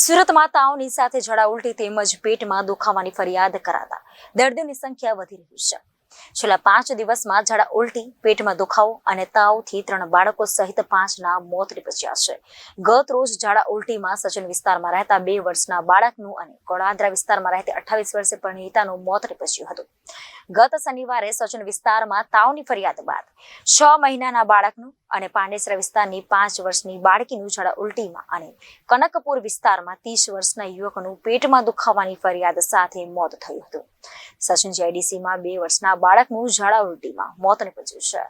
સુરતમાં તાવની સાથે ઝડા ઉલટી તેમજ પેટમાં દુખાવાની ફરિયાદ કરાતા દર્દીઓની સંખ્યા વધી રહી છે. છેલ્લા પાંચ દિવસમાં ઝડા ઉલટી, પેટમાં દુખાવો અને તાવથી ત્રણ બાળકો સહિત પાંચના મોત નિપજ્યા છે. ગત રોજ ઝાડા ઉલટીમાં સચિન વિસ્તારમાં રહેતા બે વર્ષના બાળકનું અને કોળાદ્રા વિસ્તારમાં રહેતી અઠ્ઠાવીસ વર્ષે પરિણીતાનું મોત નિપજ્યું હતું. ગત શનિવારે સચન વિસ્તારમાં તાવની ફરિયાદ બાદ છ મહિનાના બાળકનું અને પાંડેસરા વિસ્તારની પાંચ વર્ષની બાળકીનું ઝાડા ઉલટીમાં અને કનકપુર વિસ્તારમાં ત્રીસ વર્ષના યુવકનું પેટમાં દુખાવાની ફરિયાદ સાથે મોત થયું હતું. સચિન જેડીસીમાં બે વર્ષના બાળકનું ઝાડા ઉલટીમાં મોત નીપજ્યું છે.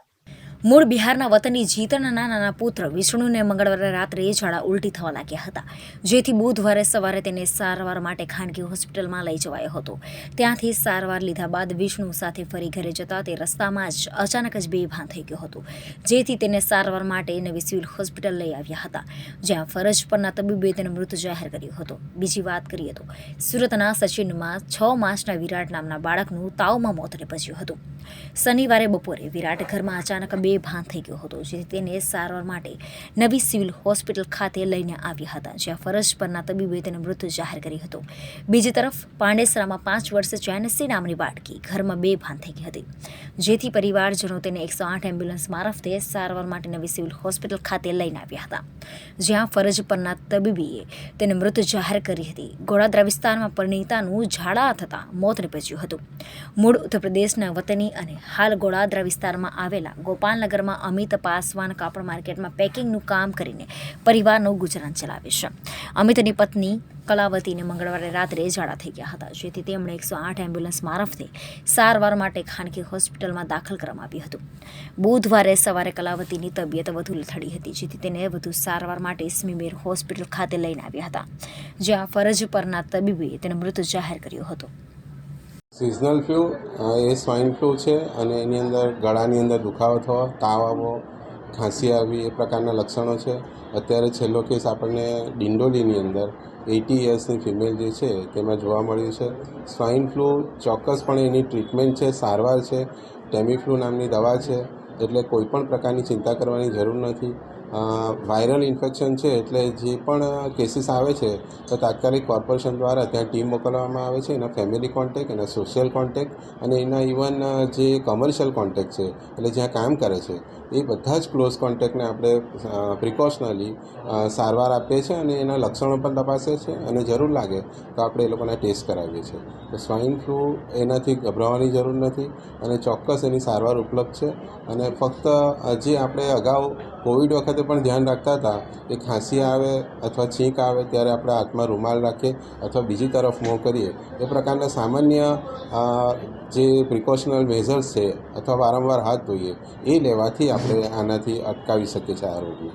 મૂળ બિહારના વતની જીતનના નાના પુત્ર વિષ્ણુને મંગળવારે રાત્રે ઝાડા ઉલટી થવા લાગ્યા હતા. જેથી બુધવારે સવારે તેને સારવાર માટે ખાનગી હોસ્પિટલમાં લઈ જવાયો હતો. ત્યાંથી સારવાર લીધા બાદ વિષ્ણુ સાથે ફરી ઘરે જતા તે રસ્તામાં જ અચાનક જ બેભાન થઈ ગયો હતો. જેથી તેને સારવાર માટે નવી સિવિલ હોસ્પિટલ લઈ આવ્યા હતા, જ્યાં ફરજ પરના તબીબે તેને મૃત જાહેર કર્યો હતો. બીજી વાત કરીએ તો, સુરતના સચિનમાં છ માસના વિરાટ નામના બાળકનું તાવમાં મોત નિપજ્યું હતું. શનિવારે બપોરે વિરાટ ઘરમાં અચાનક બેભાન થઈ ગયો હતો જેથી તેને સારવાર માટે નવી સિવિલ હોસ્પિટલ ખાતે લઈને આવ્યા હતા, જ્યાં ફરજ પરના તબીબે તેને મૃત જાહેર કર્યો હતો. બીજી તરફ, પાંડેસરામાં પાંચ વર્ષે ચેનસી નામની બાળકી ઘરમાં બેભાન થઈ ગઈ હતી. જેથી પરિવારજનો તેને એકસો આઠ એમ્બ્યુલન્સ મારફતે સારવાર માટે નવી સિવિલ હોસ્પિટલ ખાતે લઈને આવ્યા હતા, જ્યાં ફરજ પરના તબીબીએ તેને મૃત જાહેર કરી હતી. ગોળાદરા વિસ્તારમાં પરિણીતાનું ઝાડા થતાં મોત નીપજ્યું હતું. મૂળ ઉત્તર પ્રદેશના વતની અને હાલ ગોળાદરા વિસ્તારમાં આવેલા ગોપાલનગરમાં અમિત પાસવાન કાપડ માર્કેટમાં પેકિંગનું કામ કરીને પરિવારનું ગુજરાન ચલાવે છે. અમિતની પત્ની કલાવતીને મંગળવારે રાત્રે ઝાડા થઈ ગયા હતા, જેથી તેમણે એકસો આઠ એમ્બ્યુલન્સ મારફતે સારવાર માટે ખાનગી હોસ્પિટલમાં દાખલ કરવામાં આવ્યું હતું. બુધવારે સવારે કલાવતીની તબિયત વધુ લથડી હતી, જેથી તેને વધુ સારવાર માટે સ્મીમેર હોસ્પિટલ ખાતે લઈને આવ્યા હતા, જ્યાં ફરજ પરના તબીબે તેને મૃત જાહેર કર્યો હતો. સિઝનલ ફ્લૂ એ સ્વાઇન ફ્લૂ છે અને એની અંદર ગળાની અંદર દુખાવો થવો, તાવ આવવો, ખાંસી આવવી એ પ્રકારના લક્ષણો છે. અત્યારે છેલ્લો કેસ આપણને ડિંડોલીની અંદર એટી યર્સની ફિમેલ જે છે તેમાં જોવા મળ્યું છે. સ્વાઇન ફ્લૂ ચોક્કસપણે એની ટ્રીટમેન્ટ છે, સારવાર છે. ટેમીફ્લુ નામની દવા છે, એટલે કોઈપણ પ્રકારની ચિંતા કરવાની જરૂર નથી. વાયરલ ઇન્ફેક્શન છે એટલે જે પણ કેસીસ આવે છે, તો તાત્કાલિક કોર્પોરેશન દ્વારા ત્યાં ટીમ મોકલવામાં આવે છે, એના ફેમિલી કોન્ટેક એના સોશિયલ કોન્ટેક અને એના ઇવન જે કમર્શિયલ કોન્ટેક છે, એટલે જ્યાં કામ કરે છે, એ બધા જ ક્લોઝ કોન્ટેક્ટને આપણે પ્રિકોશનલી સારવાર આપીએ છીએ અને એના લક્ષણો પણ તપાસે છે અને જરૂર લાગે તો આપણે એ લોકોના ટેસ્ટ કરાવીએ છીએ. તો સ્વાઇન ફ્લૂ એનાથી ગભરાવાની જરૂર નથી અને ચોક્કસ એની સારવાર ઉપલબ્ધ છે અને ફક્ત જે આપણે અગાઉ કોવિડ વખતે પણ ધ્યાન રાખતા હતા કે ખાંસી આવે અથવા છીંક આવે ત્યારે આપણે હાથમાં રૂમાલ રાખીએ અથવા બીજી તરફ મોં કરીએ. એ પ્રકારના સામાન્ય જે પ્રિકોશનલ મેઝર્સ છે અથવા વારંવાર હાથ ધોઈએ, એ લેવાથી આપણે આનાથી અટકાવી શકીએ છીએ આ રોગને.